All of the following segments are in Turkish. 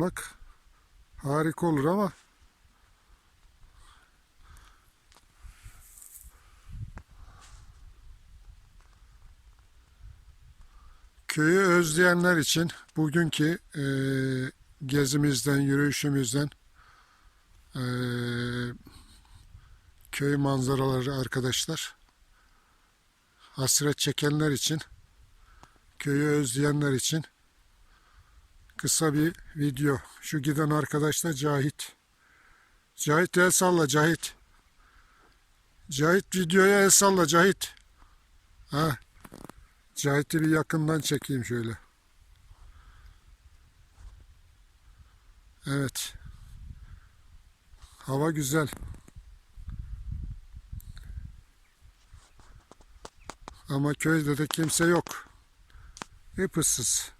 Bak harika olur ama köyü özleyenler için bugünkü e, gezimizden, yürüyüşümüzden e, köy manzaraları arkadaşlar. Hasret çekenler için, köyü özleyenler için kısa bir video. Şu giden arkadaş da Cahit. Cahit el salla Cahit. Cahit videoya el salla Cahit. Ha. Cahit'i bir yakından çekeyim şöyle. Evet. Hava güzel. Ama köyde de kimse yok. Hep ıssız.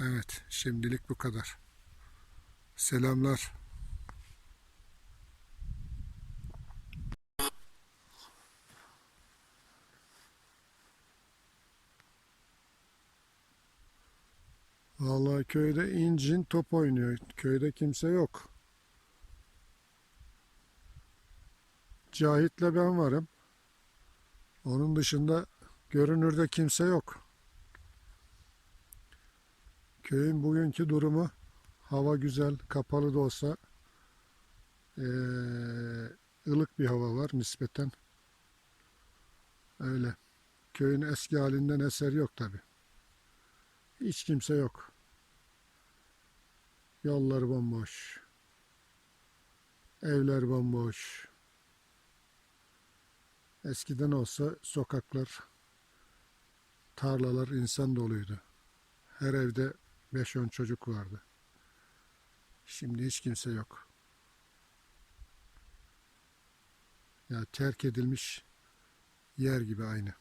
Evet, şimdilik bu kadar. Selamlar. Vallahi köyde incin top oynuyor. Köyde kimse yok. Cahit'le ben varım. Onun dışında görünürde kimse yok. Köyün bugünkü durumu hava güzel, kapalı da olsa eee, ılık bir hava var nispeten. Öyle. Köyün eski halinden eser yok tabi. Hiç kimse yok. Yollar bomboş. Evler bomboş. Eskiden olsa sokaklar, tarlalar insan doluydu. Her evde 5-10 çocuk vardı. Şimdi hiç kimse yok. Ya terk edilmiş yer gibi aynı.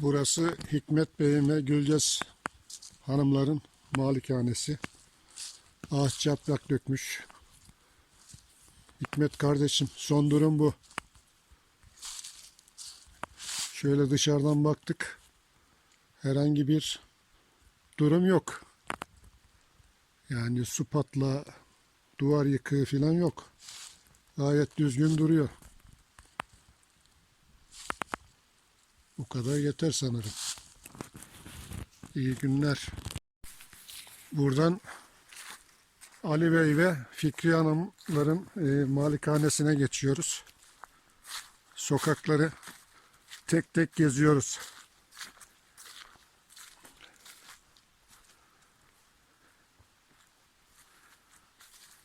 Burası Hikmet Bey'in ve Gülcez hanımların malikanesi. Ağaç yaprak dökmüş. Hikmet kardeşim son durum bu. Şöyle dışarıdan baktık. Herhangi bir durum yok. Yani su patla, duvar yıkığı falan yok. Gayet düzgün duruyor. Bu kadar yeter sanırım. İyi günler. Buradan Ali Bey ve Fikri Hanımların e, malikanesine geçiyoruz. Sokakları tek tek geziyoruz.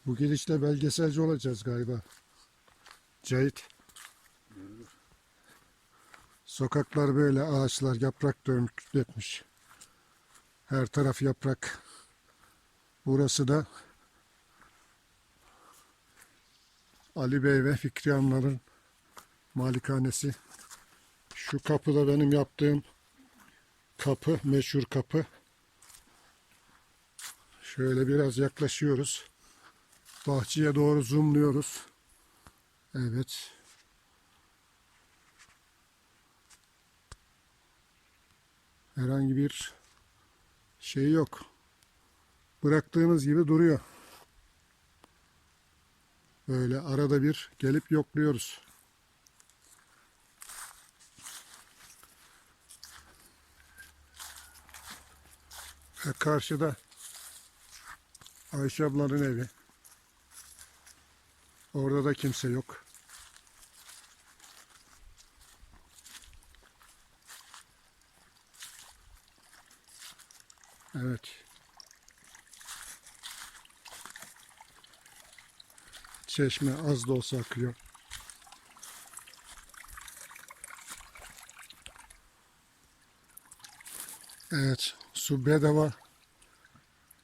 Bu gidişle belgeselci olacağız galiba. Cahit. Sokaklar böyle ağaçlar yaprak dönmüş- dökmüş. Her taraf yaprak. Burası da Ali Bey ve Fikri Hanımların malikanesi. Şu kapı da benim yaptığım kapı, meşhur kapı. Şöyle biraz yaklaşıyoruz. Bahçeye doğru zoomluyoruz. Evet. Herhangi bir şey yok. Bıraktığınız gibi duruyor. Böyle arada bir gelip yokluyoruz. Ve karşıda Ayşe ablanın evi. Orada da kimse yok. Çeşme az da olsa akıyor. Evet, su bedava.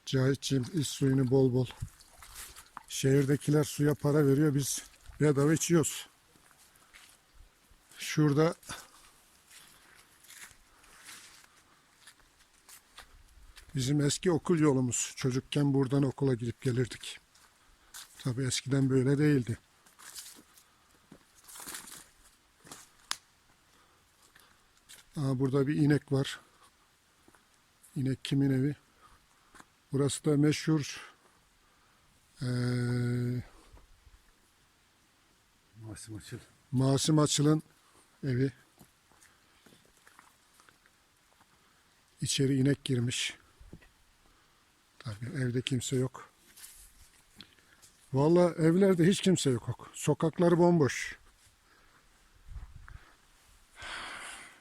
Cahitçiğim iç suyunu bol bol. Şehirdekiler suya para veriyor, biz bedava içiyoruz. Şurada bizim eski okul yolumuz. Çocukken buradan okula gidip gelirdik. Tabii eskiden böyle değildi. Aa, burada bir inek var. İnek kimin evi? Burası da meşhur eee Masim açıl. Masim Açıl'ın evi. İçeri inek girmiş. Tabii evde kimse yok. Vallahi evlerde hiç kimse yok. Sokaklar bomboş.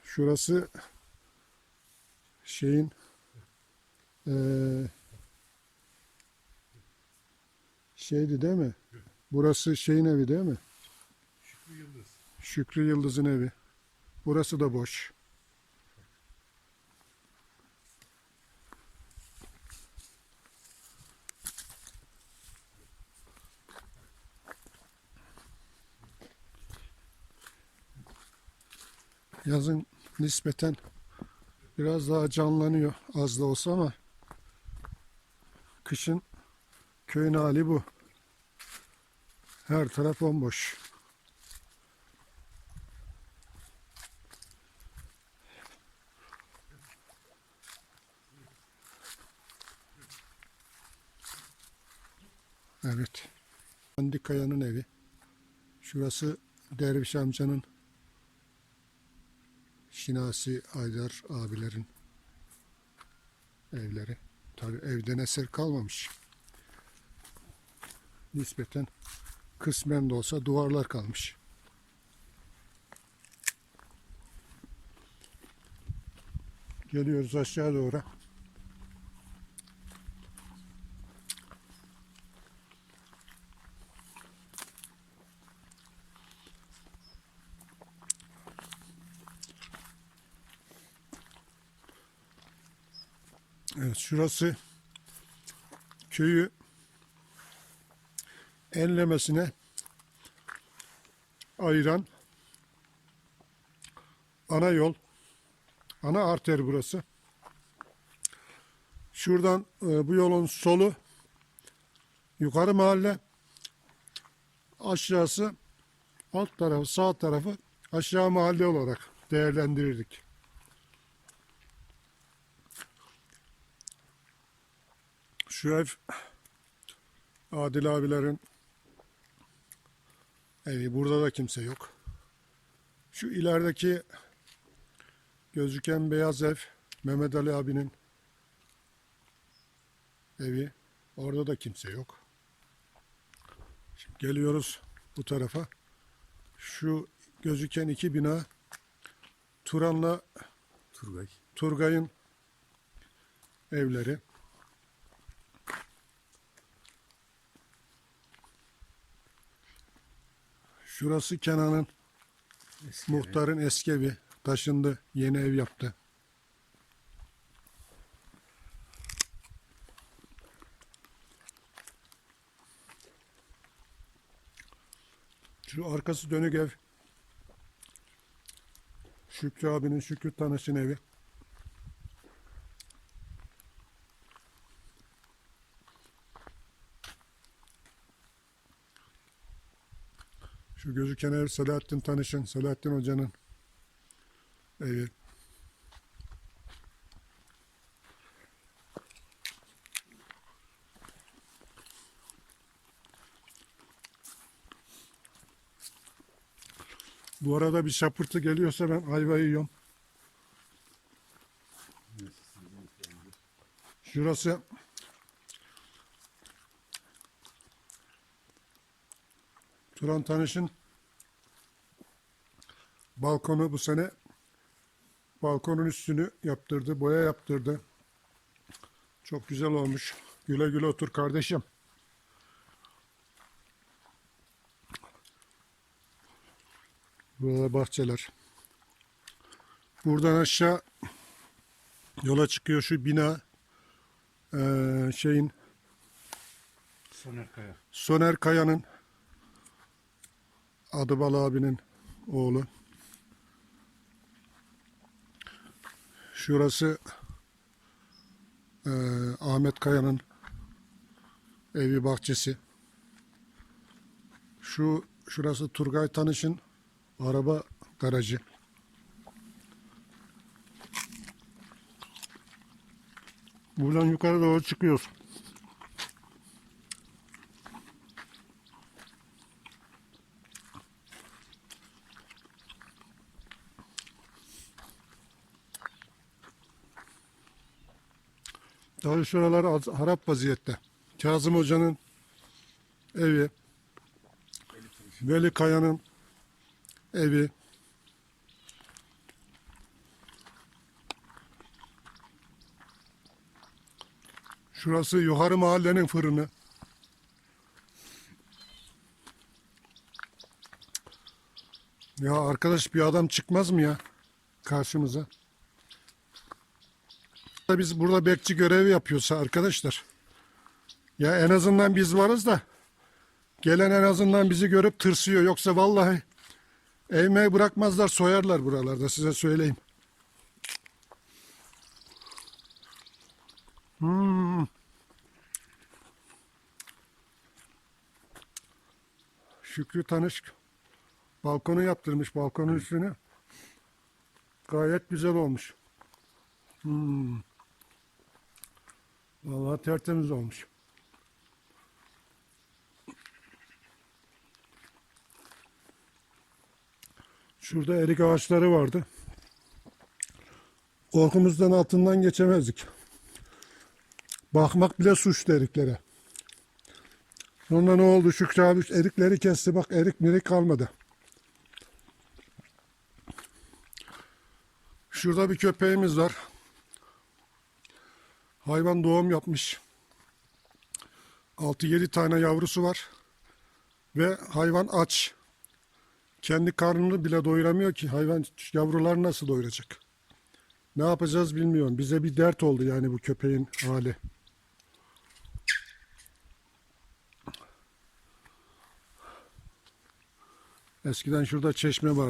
Şurası şeyin eee şeydi değil mi? Burası şeyin evi değil mi? Şükrü Yıldız. Şükrü Yıldız'ın evi. Burası da boş. Yazın nispeten biraz daha canlanıyor az da olsa ama kışın köyün hali bu. Her taraf bomboş. Evet. Hamdi Kaya'nın evi. Şurası Derviş amcanın Şinasi Aydar abilerin evleri. Tabi evden eser kalmamış. Nispeten kısmen de olsa duvarlar kalmış. Geliyoruz aşağı doğru. Evet şurası köyü enlemesine ayıran ana yol. Ana arter burası. Şuradan e, bu yolun solu yukarı mahalle aşağısı alt tarafı sağ tarafı aşağı mahalle olarak değerlendirirdik. Şu ev Adil abilerin evi. Burada da kimse yok. Şu ilerideki gözüken beyaz ev Mehmet Ali abinin evi. Orada da kimse yok. Şimdi geliyoruz bu tarafa. Şu gözüken iki bina Turan'la Turgay. Turgay'ın evleri. Şurası Kenan'ın Eski evi. muhtarın eski evi. Taşındı, yeni ev yaptı. Şu arkası dönük ev. Şükrü abinin Şükrü Tanış'ın evi. Gözüken ev Selahattin Tanış'ın, Selahattin Hoca'nın evi. Bu arada bir şapırtı geliyorsa ben ayva yiyorum. Şurası Turan Tanış'ın balkonu bu sene balkonun üstünü yaptırdı, boya yaptırdı. Çok güzel olmuş. Güle güle otur kardeşim. Burada bahçeler. Buradan aşağı yola çıkıyor şu bina eee, şeyin Soner Kaya. Soner Kaya'nın Adıbal abinin oğlu. Şurası Ee, Ahmet Kaya'nın evi bahçesi. Şu şurası Turgay Tanış'ın araba garajı. Buradan yukarı doğru çıkıyoruz. Tabii şuralar harap vaziyette. Kazım Hoca'nın evi, Veli Kaya'nın evi, Şurası yukarı mahallenin fırını. Ya arkadaş bir adam çıkmaz mı ya karşımıza? Biz burada bekçi görevi yapıyorsa arkadaşlar. Ya en azından biz varız da gelen en azından bizi görüp tırsıyor. Yoksa vallahi evmeyi bırakmazlar soyarlar buralarda size söyleyeyim. Hmm. Şükrü Tanış balkonu yaptırmış balkonun üstüne. Gayet güzel olmuş. Hmm. Vallahi tertemiz olmuş. Şurada erik ağaçları vardı. Korkumuzdan altından geçemezdik. Bakmak bile suçtu eriklere. Sonra ne oldu? Şükrü abi erikleri kesti. Bak erik mirik kalmadı. Şurada bir köpeğimiz var. Hayvan doğum yapmış. 6-7 tane yavrusu var. Ve hayvan aç. Kendi karnını bile doyuramıyor ki hayvan yavrular nasıl doyuracak? Ne yapacağız bilmiyorum. Bize bir dert oldu yani bu köpeğin hali. Eskiden şurada çeşme var.